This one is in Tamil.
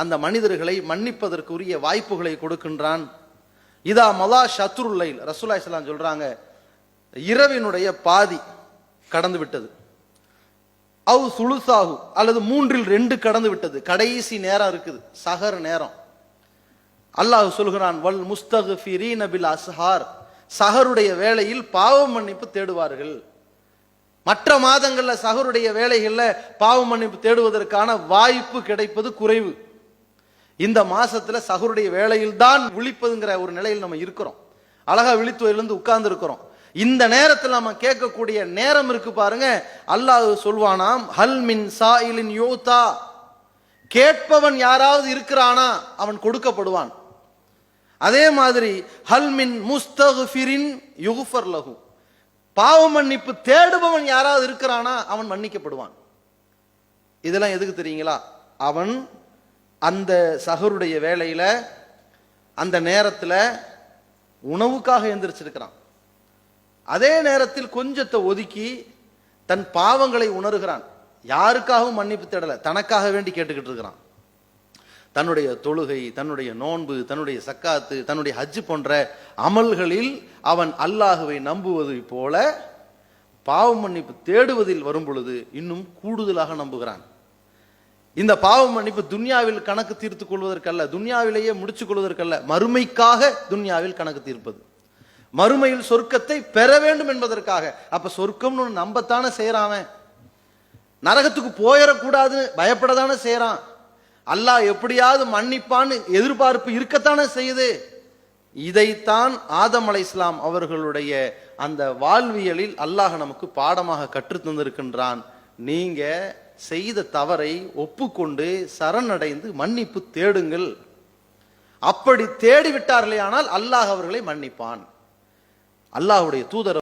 அந்த மனிதர்களை மன்னிப்பதற்குரிய வாய்ப்புகளை கொடுக்கின்றான். இதா மலா ஷத்ருல்லைல் ரசூலா இஸ்லாம் சொல்றாங்க இரவினுடைய பாதி கடந்து விட்டது அவு சுலுசாகு அல்லது மூன்றில் ரெண்டு கடந்து விட்டது கடைசி நேரம் இருக்குது சஹர் நேரம். அல்லாஹ் சொல்கிறான் வல் முஸ்தகுஃபிரீன பில் அஸ்ஹார். சஹருடைய வேளையில் பாவ மன்னிப்பு தேடுவார்கள். மற்ற மாதங்களில் சஹருடைய வேலைகளில் பாவ மன்னிப்பு தேடுவதற்கான வாய்ப்பு கிடைப்பது குறைவு. இந்த மாசத்துல சகுருடைய வேலையில் தான் விழிப்பதுங்கிற ஒரு நிலையில் நம்ம இருக்கிறோம். அழகா விழித்து எழுந்து உட்கார்ந்து இருக்கிறோம் இந்த நேரத்தில் நம்ம கேட்கக்கூடிய நேரம் இருக்கு பாருங்க. அல்லாஹ் சொல்வானாம் ஹல் மின் சாயிலின் யோதா. கேட்பவன் யாராவது இருக்கிறானா? அவன் கொடுக்கப்படுவான். அதே மாதிரி ஹல் மின் முஸ்தகுஃபிரின் யுகுஃபர் லகு பாவ மன்னிப்பு தேடுபவன் யாராவது இருக்கிறானா? அவன் மன்னிக்கப்படுவான். இதெல்லாம் எதுக்கு தெரியுங்களா? அவன் அந்த சகருடைய வேலையில அந்த நேரத்தில் உணவுக்காக எந்திரிச்சிருக்கிறான். அதே நேரத்தில் கொஞ்சத்தை ஒதுக்கி தன் பாவங்களை உணர்கிறான். யாருக்காகவும் மன்னிப்பு தேடல தனக்காக வேண்டி கேட்டுக்கிட்டு இருக்கிறான். தன்னுடைய தொழுகை தன்னுடைய நோன்பு தன்னுடைய சக்காத்து தன்னுடைய ஹஜ் போன்ற அமல்களில் அவன் அல்லாஹுவை நம்புவது போல பாவ மன்னிப்பு தேடுவதில் வரும் பொழுது இன்னும் கூடுதலாக நம்புகிறான். இந்த பாவ மன்னிப்பு துன்யாவில் கணக்கு தீர்த்துக் கொள்வதற்கல்ல துன்யாவிலேயே முடிச்சு கொள்வதற்கல்ல. மறுமைக்காக துன்யாவில் கணக்கு தீர்ப்பது. மறுமையில் சொர்க்கத்தை பெற வேண்டும் என்பதற்காக. அப்ப சொர்க்கம்னு ஒண்ணு நம்பத்தானே செய்யறான் நரகத்துக்கு போயிடக்கூடாதுன்னு பயப்படத்தானே செய்யறான். அல்லாஹ் எப்படியாவது மன்னிப்பான்னு எதிர்பார்ப்பு இருக்கத்தானே செய்யுது. இதைத்தான் ஆதம் அலை இஸ்லாம் அவர்களுடைய அந்த வாழ்வியலில் அல்லாஹ் நமக்கு பாடமாக கற்றுத் தந்திருக்கின்றான். நீங்க செய்த தவறை ஒப்புக்கொண்டு சரணடைந்து மன்னிப்பு தேடுங்கள். அப்படி தேடிவிட்டார்களே ஆனால் அல்லாஹ் அவர்களை மன்னிப்பான். அல்லாஹுடைய தூதர்